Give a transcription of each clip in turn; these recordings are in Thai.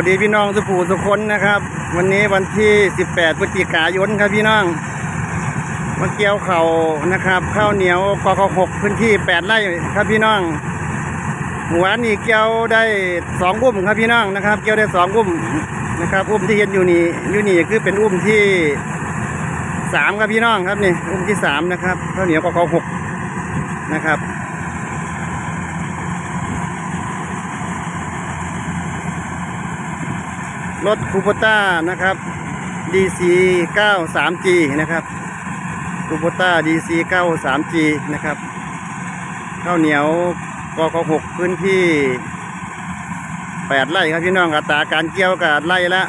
วัสดีพี่น้องสุภูสุคนนะครับ วันนี้วันที่ 18พฤศจิกายนครับพี่น้องมาเกี่ยวเข่านะครับข้าวเหนียวกอกหกพื้นที่ 8ไร่ครับพี่น้องหมู่บ้านนี้เกี่ยวได้สองอุ้มครับพี่น้องนะครับ เกี่ยวได้สองอุ้มนะครับ อุ้มที่เห็นอยู่นี่อยู่นี่คือเป็นอุ้มที่สามครับพี่น้องครับนี่อุ้มที่สามนะครับข้าวเหนียวกอกหกนะครับ รถคูปต้านะครับ DC 93G นะครับคูปต้า DC 93G นะครับข้าวเหนียวกกหกพื้นที่8ไร่ครับพี่น้องอัตราการเกี่ยวกับไร่ละ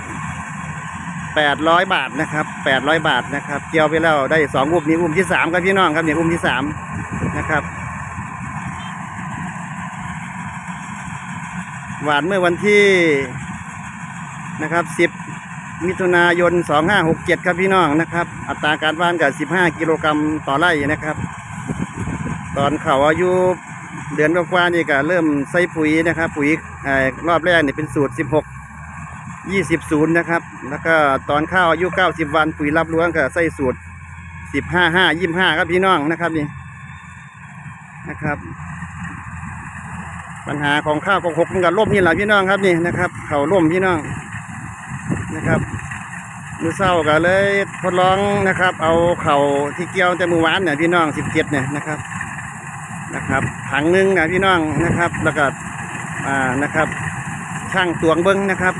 800บาทนะครับ800บาทนะครับเกี่ยวไปแล้วได้สองอุ้มนี้อุ้มที่สามครับพี่น้องครับเนี่ยอุ้มที่สามนะครับหวานเมื่อวันที่ นะครับ10มิถุนายน 2567 ครับพี่น้องนะครับ อัตราการว่านกับ 15 กิโลกรัมต่อไร่นะครับ ตอนเขาอายุเดือนกว่าๆนี่ก็เริ่มใส่ปุ๋ยนะครับ ปุ๋ยอรอบแรกนี่เป็นสูตร 16 20 0นย์นะครับ แล้วก็ตอนข้าวอายุ 90 วันปุ๋ยรับล้วงก็ใส่สูตร 15 5 25 ครับพี่น้องนะครับนี่นะครับ ปัญหาของข้าวกหกมันกับล่มนี่แหละพี่น้องครับนี่นะครับ เขาล่มพี่น้อง นะครับมือเศร้าก็เลยทดลองนะครับ เอาเข่าที่เกี่ยวแต่มือวานเนี่ยพี่น้องสิบเจ็ดเนี่ยนะครับนะครับถังหนึงนะพี่น้องนะครับแล้วก็อ่านะครับ ช่างตวงเบิ้งนะครับ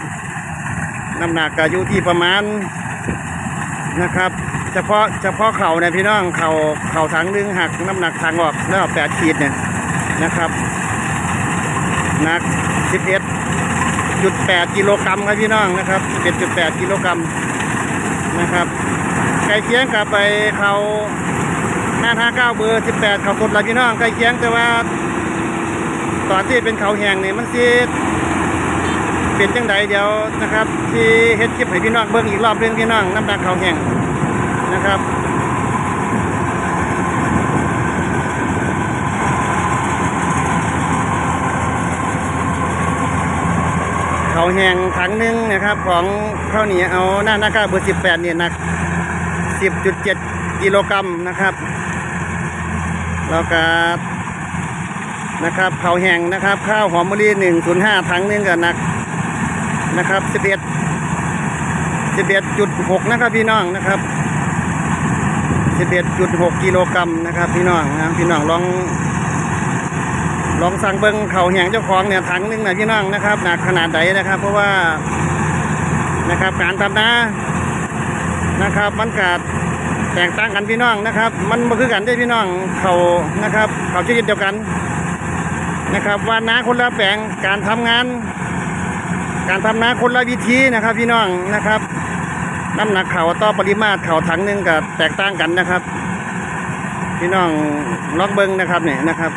น้ำหนักก็อยู่ที่ประมาณนะครับ เฉพาะเฉพาะเข่าเนี่ยพี่น้องเข่าเข่าถังหนึงหักน้ำหนักถังออกแล้วแปดขีดเนี่ยนะครับหนัก 11.8 กิโลกรัมครับพี่น้องนะครับ11.8 กิโลกรัมนะครับใกล้เคียงกับไปเขาหน้าท่าเก้าเบอร์ 18 เขากดละพี่น้องใกล้เคียงแต่ว่าตอนที่เป็นเขาแหงนี่มันสิเป็นจังใดเดี๋ยวนะครับ ที่เฮ็ดคลิปให้พี่น้องเบิ่งอีกรอบเรื่องพี่น้องน้ำหนักเขาแหงนะครับ เขา แหงถังหนึ่งนะครับ ของข้าวเหนียวเอาหน้าหน้ากาเบอร์สิบแปดเนี่ยหนักสิบจุดเจ็ดกิโลกรัมนะครับ แล้วก็นะครับเขาแห้งนะครับ ข้าวหอมมะลิหนึ่งศูนย์ห้าถังหนึงก็หนักนะครับสิบเอ็ดสิบเอ็ดจุดหกนะครับพี่น้องนะครับสิบเอ็ดจุดหกกิโลกรัมนะครับ พี่น้องนะพี่น้องลอง ลองสั่งเบิ้งเขาแหงเจ้าของเนี่ยถังนึงนะพี่น้องนะครับหนักขนาดใดนะครับ เพราะว่านะครับการทำนานะครับ มันกาดแตกต่างกันพี่น้องนะครับ มันมาคือกันได้พี่น้องเขานะครับ เขาชนิดเดียวกันนะครับวานนาคนละแปลงการทำงาน การทำนาคนละวิธีนะครับ พี่น้องนะครับน้ำหนักเขาต่อปริมาตรเขาถังหนึงกับแตกต่างกันนะครับ พี่น้องลองเบิ้งนะครับเนี่ยนะครับ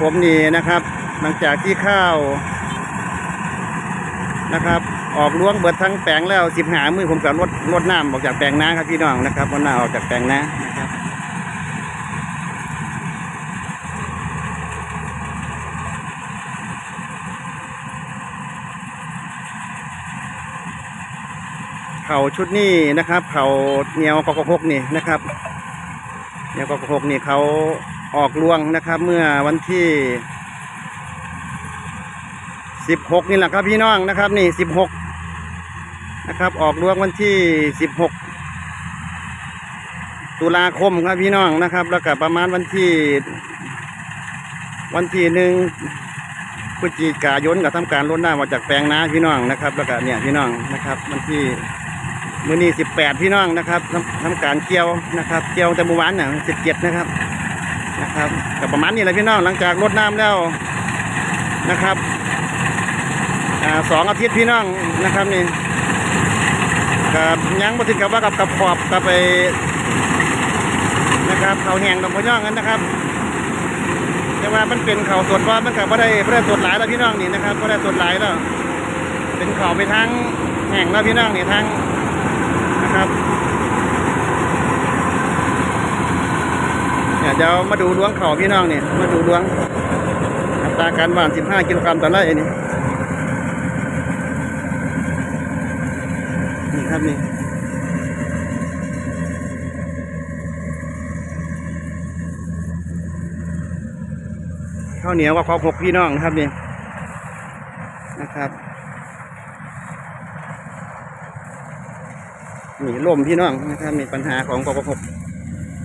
ผมนี่นะครับ หลังจากที่ข้าวนะครับ ออกล้วงเบิดทั้งแปลงแล้วสิบหามือผมกับรถรถน้ำออกจากแปลงน้าครับพี่น้องนะครับวันหน้าออกจากแปลงน้านะครับเขาชุดนี้นะครับเขาเหนียวกกหกนี่นะครับเหนียวกกหกนี่เขา ออกลวงนะครับ เมื่อวันที่สิบหกนี่แหละครับพี่น้องนะครับ นี่สิบหกนะครับ ออกลวงวันที่สิบหกตุลาคมครับพี่น้องนะครับ แล้วก็ประมาณวันที่ วันที่หนึ่งพฤศจิกายนกับทำการลดน้ำมาจากแปลงนาพี่น้องนะครับ แล้วก็เนี่ยพี่น้องนะครับ วันที่มื้อนี้สิบแปดพี่น้องนะครับทำทำการเกี่ยวนะครับ เกี่ยวแต่เมื่อวานเนี่ยสิบเจ็ดนะครับ นะครับก็ประมาณนี้แหละพี่น้องหลังจากรดน้ำแล้วนะครับอสองอาทิตย์พี่น้องนะครับนี่กับยังมาถึงกับว่ากับกับขอบกับไปนะครับเขาแห้งดอกพี่น้องกันนะครับแต่ว่ามันเป็นเขาสดว่ามันกับว่าได้ไม่ได้สดหลายแล้วพี่น้องนี่นะครับไม่ได้สดหลายแล้ว เป็นเขาไปทางแห้งแล้วพี่น้องนี่ทางนะครับ เดี๋ยวมาดูล้วงเข่าพี่น้องเนี่ยมาดูล้วงอัตราการหว่าน 15 กิโลกรัมต่อไร่นี่นี่ครับนี่ข้าวเหนียวกับข้าวหกพี่น้องครับนี่นะครับนี่ล่มพี่น้องนะครับมีปัญหาของกบหก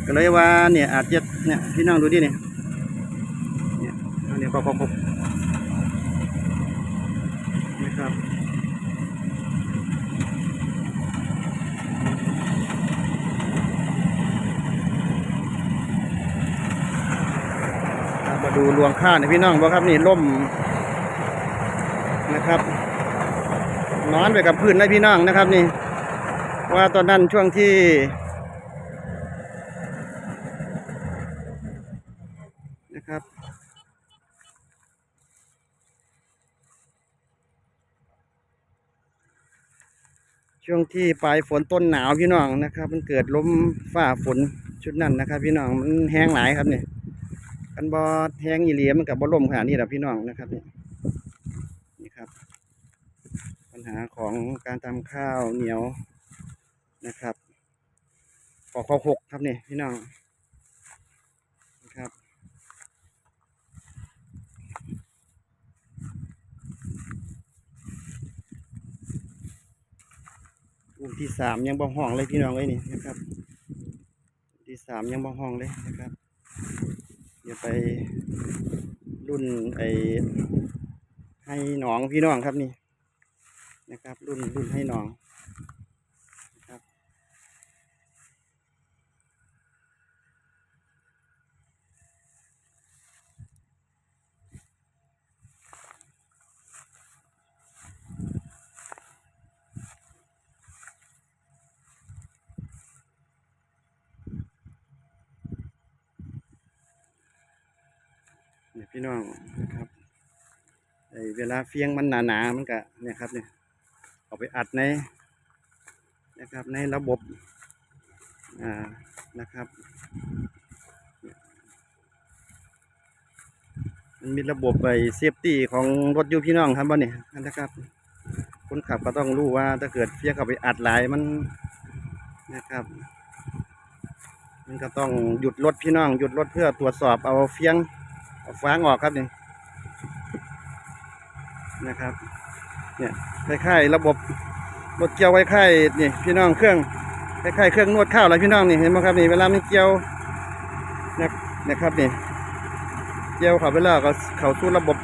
ก็เลยว่าเนี่ยอาจจะเนี่ยพี่น้องดูดิเนี่ยเนี่ยอันนี้กกพนะครับเอามาดูรวงข้าวนี่พี่น้องบ่ครับนี่ล่มนะครับนอนไปกับพื้นเลยพี่น้องนะครับนี่ว่าตอนนั้นช่วงที่ ช่วงที่ปลายฝนต้นหนาวพี่น้องนะครับ มันเกิดล้มฝ้าฝนชุดนั้นนะครับ พี่น้องมันแห้งหลายครับเนี่ยกันบอแห้งอีเลียมันกับบอลมขนาดนี้แหละพี่น้องนะครับนี่นี่ครับ ปัญหาของการทำข้าวเหนียวนะครับปอกข้อหกครับเนี่ยพี่น้องนะครับ อุ้มที่สามยังบ่ห้องเลยพี่น้องเลยนี่นะครับที่สามยังบ่ห้องเลยนะครับเดี๋ยวไปรุ่นไอให้หนองพี่น้องครับนี่นะครับ รุ่นรุ่นให้หนอง พี่น้องนะครับไอเวลาเฟียงมันหนาๆมันก็เนี่ยครับเนี่ยเอาไปอัดในนะครับในระบบอ่านะครับมันมีระบบไอเซฟตี้ของรถอยู่พี่น้องครับบ่เนี่ยนะครับคนขับก็ต้องรู้ว่าถ้าเกิดเฟียงเอาไปอัดหลายมันนะครับ มันก็ต้องหยุดรถพี่น้องหยุดรถเพื่อตรวจสอบเอาเฟียง ฟางออกครับนี่นะครับ เนี่ยคล้ายๆระบบรถเกี่ยวไว้คล้ายนี่พี่น้องเครื่องคล้ายๆเครื่องนวดข้าวอะไรพี่น้องนี่เห็นไหมครับนี่เวลามันเกี่ยวนะนะครับนี่เกี่ยวเขาไปแล้วก็เขาสู่ระบบ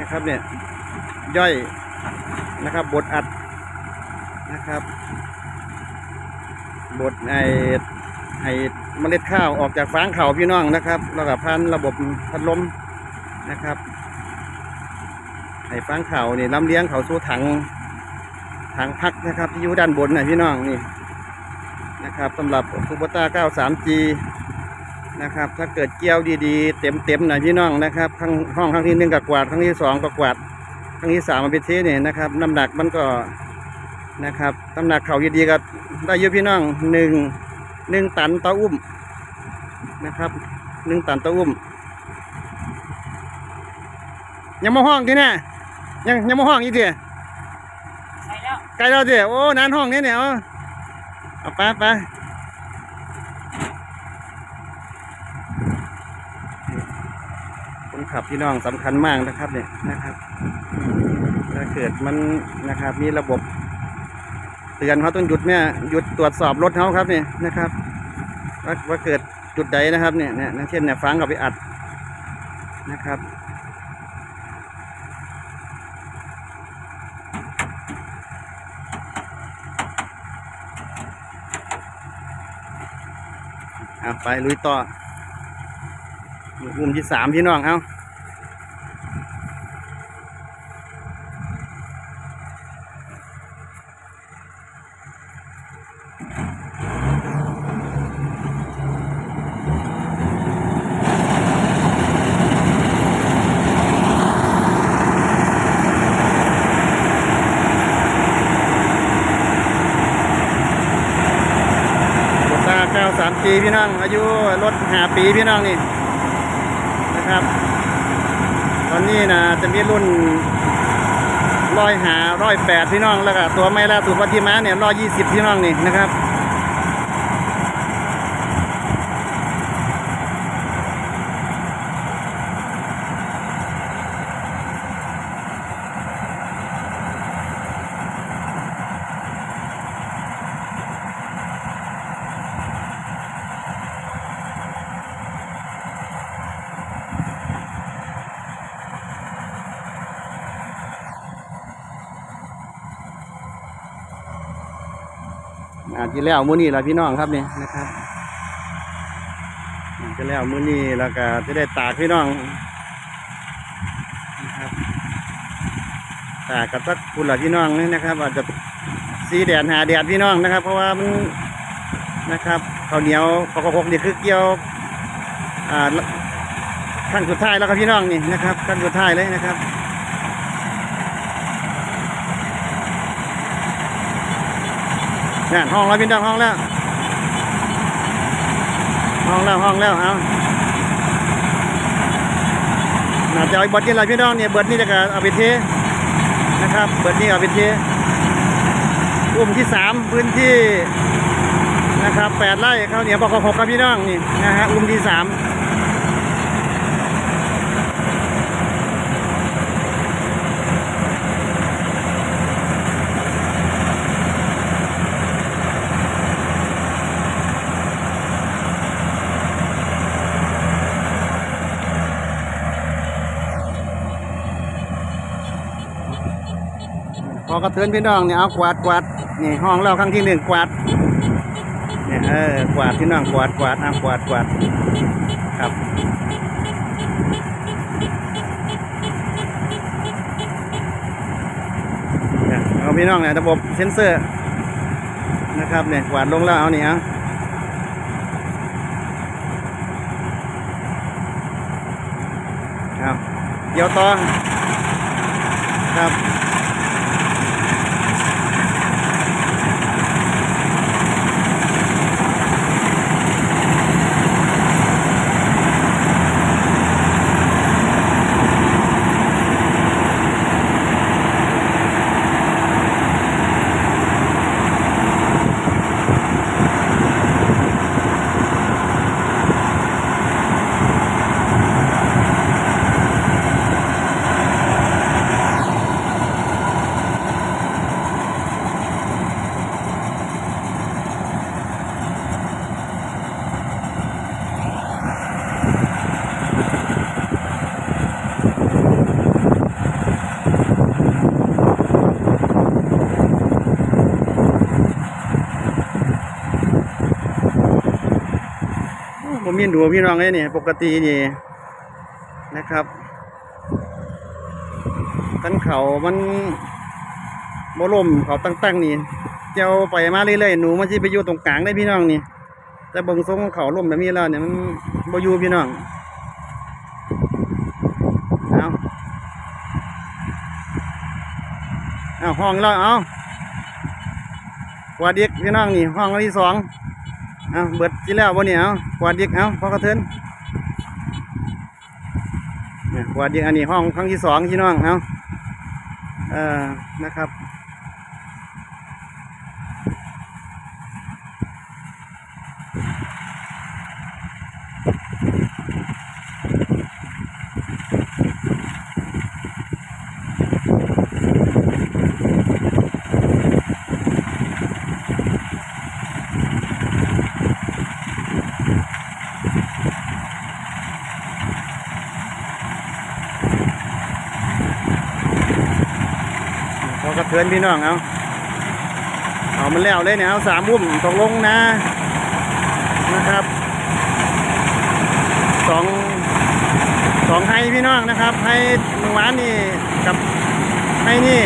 นะครับเนี่ยย่อยนะครับบดอัดนะครับบดไอให้ เมล็ดข้าวออกจากฟางเขาพี่น้องนะครับแล้วก็พันระบบพัดลมนะครับให้ฟางเขานี่ลำเลี้ยงเขาสู่ถังถังพักนะครับ ที่อยู่ด้านบนนะพี่น้องนี่นะครับสำหรับคูโบต้า 93G นะครับ ถ้าเกิดเกี่ยวดีๆ เต็มๆนะพี่น้องนะครับข้างห้องครั้งที่หนึ่งก็กวาดครั้งที่สองก็กวาดครั้งที่สามมาเป็นเทนี่นะครับน้ำหนักมันก็นะครับน้ำหนักเขาดีๆก็ได้เยอะพี่น้องหนึ่ง หนึ่งตันต่ออุ้มนะครับหนึ่งตันต่ออุ้ม ยังมาห้องที่เนี่ยยังยังมาห้องอีกเดียไปแล้วไกลแล้วเดียโอ้นานห้องนี้เนี่ยเอาเอาไปไปคนขับพี่น้องสำคัญมากนะครับเนี่ยนะครับ ถ้าเกิดมันนะครับมีระบบ เตือนเขาต้องหยุดเนี่ยหยุดตรวจสอบรถเขาครับเนี่ยนะครับว่าว่าเกิดจุดใดนะครับเนี่ยเนี่ยเช่นเนี่ยฟังกับไปอัดนะครับเอาไปลุยต่อมุมที่สามพี่น้องเอาโบต้า 93 g พี่น้อง อายุรถหาปีพี่น้องนี่นะครับ ตอนนี้นะจะมีรุ่นร้อยหาร้อยแปดพี่น้องแล้วก็ตัวไม่ล่าสุดวัตถิมาเนี่ยร้อยยี่สิบพี่น้องนี่นะครับ อาจจะแล้วมื้อนี้ละพี่น้องครับนี่นะครับอาจะแล้วมื้อนี้แล้วก็จะได้ตากพี่น้องนะครับตากกับสักคุณละพี่น้องนี่นะครับอาจจะสีแดดหาแดดพี่น้องนะครับ เพราะว่ามันนะครับข้าวเหนียวข้ากระพกนี่คือเกี่ยวอ่าขั้นสุดท้ายแล้วครับพี่น้องนี่นะครับขั้นสุดท้ายเลยนะครับ นี่ห้องแล้วพี่น้องห้องแล้ว ห้องแล้วห้องแล้วเอาน่าจะเอาไอ้เบิดนี่อะไรพี่น้องเนี่ยเบิดนี่จะเอาไปเทนะครับ เบิดนี่เอาไปเทอุ้มที่สามพื้นที่นะครับแปดไร่ข้าวเหนียวปอกหกครับพี่น้องนี่นะฮะอุ้มที่สามพ อกระเทือนพี่น้องเนี่ยเอากวาดกวาดนี่ห้องเราครั้งที่หนึ่งกวาดเนี่ยเออกวาดพี่น้องกวาดกวาดเอากวาดกวาดครับเนี่ยเอาพี่น้องเนี่ยระบบเซ็นเซอร์นะครับเนี่ยกวาดลงแล้วเอาเนี่ยเอาเอาเดี๋ยวต่อครับ ผมมีดูพี่น้องเลยนี่ปกตินี่นะครับตั้งเขามันบล่มเขาตั้งๆนี่เจ้าไปมาเรื่อยๆหนูมันจะไปอยู่ตรงกลางได้พี่น้องนี่แต่เบิ่งทรงเขาล่มแบบนี้แล้วเนี่ยมันบ่อยู่พี่น้องเอาเอาห้องแล้วเอาวาดอีกพี่น้องนี่ห้องที่สอง เอาเบิดจีแล้วบ่เนี่ยเอากวาดอีกเอาพอกระเทินเนี่ยกวาดดิกอันนี้ห้องครั้งที่สองที่น้องเอาเออนะครับ พอกระเทือนพี่น้องเอาเอามันแล้วเลยเนี่ยเอาสามบุ้มตกลงนะนะครับสองสองให้พี่น้องนะครับให้มือวานนี่กับให้นี่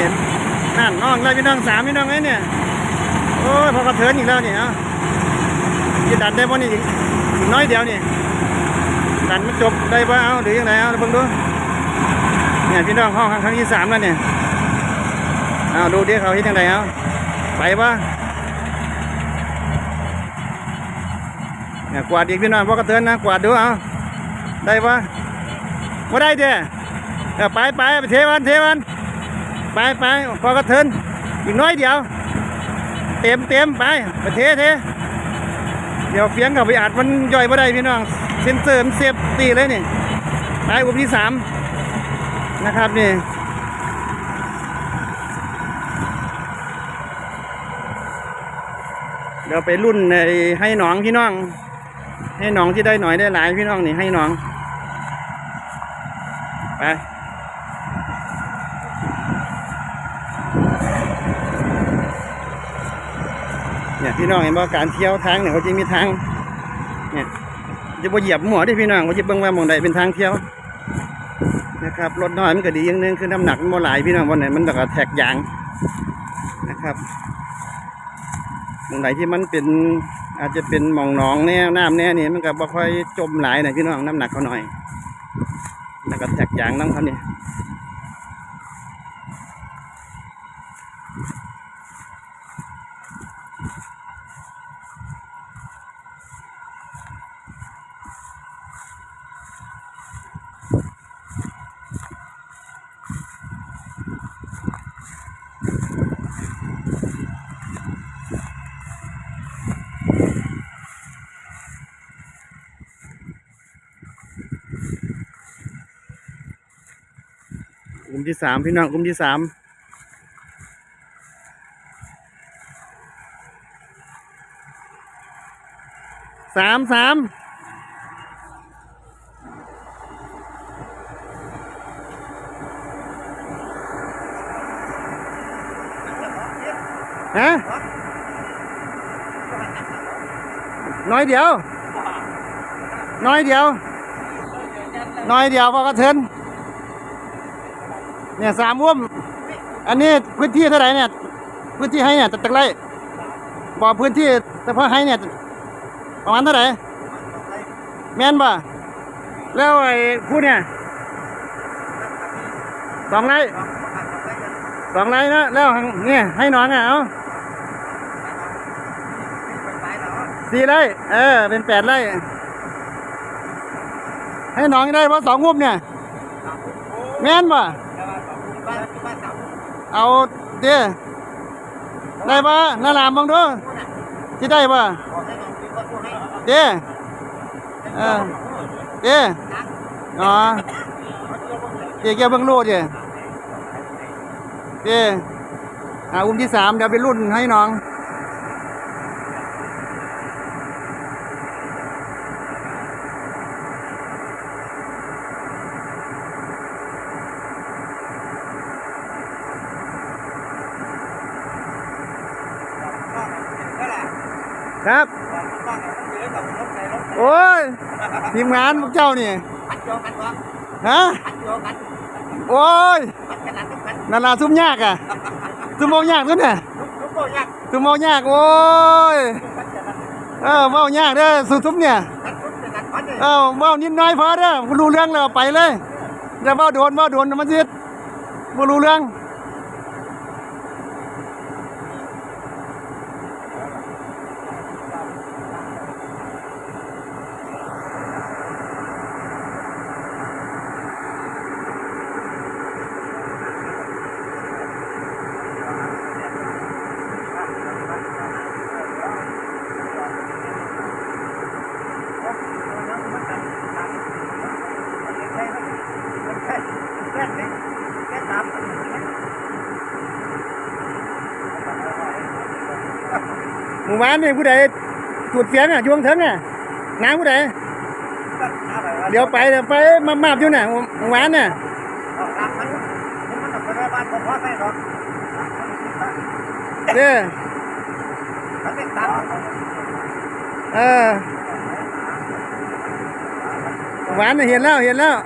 นั่นน้องแล้วพี่น้องสามพี่น้องไอ้เนี่ยโอ้ยพอกระเทือนอีกแล้วเนี่ยจะดันได้ป่ะนี่อีกน้อยเดียวนี่ดันมันจบได้ป่ะเอาหรือยังไงเอาเบิ่งดูเนี่ยพี่น้องห้องครั้งที่สามแล้วเนี่ย อ้าวดูดิเขาเฮ็ดยังไงเอาไปปะเนี่ยกวาดอีกพี่น้องพวกกระเทือนนะกวาดดูเอาได้ปะว่าได้เด้อไปไปไปเทวันเทวันไปไปพอกระเทินอีกน้อยเดียว เต็มเต็มไปไปเทเทเดี๋ยวเฟียงกับไปอัดมันย่อยบ่ได้พี่น้องเซนเซอร์มันเซฟตีเลยนี่ไปอุปที่สามนะครับนี่ เดี๋ยวไปรุ่นในให้หนองพี่น้อง ให้หนองที่ได้หน่อยได้หลายพี่น้องนี่ให้หนองไปเนี่ยพี่น้องเห็นว่าการเที่ยวทางเนี่ยเขาจะมีทางเนี่ยจะบ่เหยียบหมอที่พี่น้องเขาจะเบิ่งว่ามองใดเป็นทางเที่ยวนะครับรถน้อยมันก็ดีอย่างหนึงคือน้ำหนักมันบ่หลายพี่น้องวันไหนมันตกแทกยางนะครับ มองไหนที่มันเป็นอาจจะเป็นหมองหนองแน่น้ำแน่นี่มันก็บ่ค่อยจมหลายหนะพี่น้องน้ำหนักเขาหน่อยแล้วก็แทกยางน้ำเขาเนี่ย ที่สามพี่น้องกลุ่มที่สามสามสามฮะน้อยเดียว น้อยเดียว น้อยเดียวพอกระเทิน เนี่ยสามวมอันนี้พื้นที่เท่าไหร่เนี่ย พื้นที่ให้เนี่ยตะไคร้บอกพื้นที่เฉพาะให้เนี่ยประมาณเท่าไหร่แม่นป่ะแล้วไอ้ผู้เนี่ยสองไร่สองไร่นะแล้วเนี่ยให้น้องอะเอาสี่ไร่เออเป็นแปดไร่ให้น้องได้เพราะสองวมเนี่ยแม่นป่ะ เอาเด้ได้ปะน่ารามบังดูที่ได้ปะเด้เออเด้อ๋อเด้แกเบิ่งโลดเด้เด้อ่าอุ้มที่สามเดี๋ยวไปรุ่นให้น้อง ครับ โอ้ยทีมงานพวกเจ้านี่ฮะโอ้ยนานาซุ่มยากอะซุ่มโมยากด้วยเนี่ยซุ่มโมยากโอ้ยเออเว้ายากเด้อซุ่มเนี่ยเออเว้านิดน้อยพอเด้อบ่รู้เรื่องแล้วไปเลยอย่าเว้าโดนเว้าโดนมันสิบ่รู้เรื่อง หมู่บ้านนี่ผู้ใดจุดเสียงอะช่วงเถิงอะน้ำผู้ใดเดี๋ยวไปเดี๋ยวไปมามาบอยู่น่ะหมู่บ้านน่ะเด้อเออหมู่บ้านน่ะเห็นแล้วเห็นแล้ว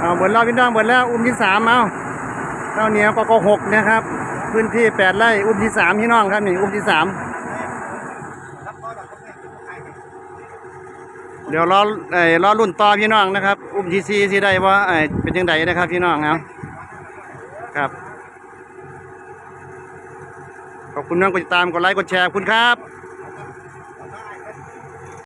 เหมดแล้วพี่น้องหมดแล้วอุ้มที่สามเอาข้าวเหนียวก็ก็หกนะครับ พื้นที่แปดไร่อุ้มที่สามพี่น้องครับนี่อุ้มที่สามเดี๋ยวรอเอ่อรอรุ่นต่อพี่น้องนะครับ อุ้มที่สี่ที่ได้ว่าเอ่อเป็นยังไงนะครับพี่น้องเอาครับขอบคุณน้องกดติดตามกดไลค์กดแชร์คุณครับ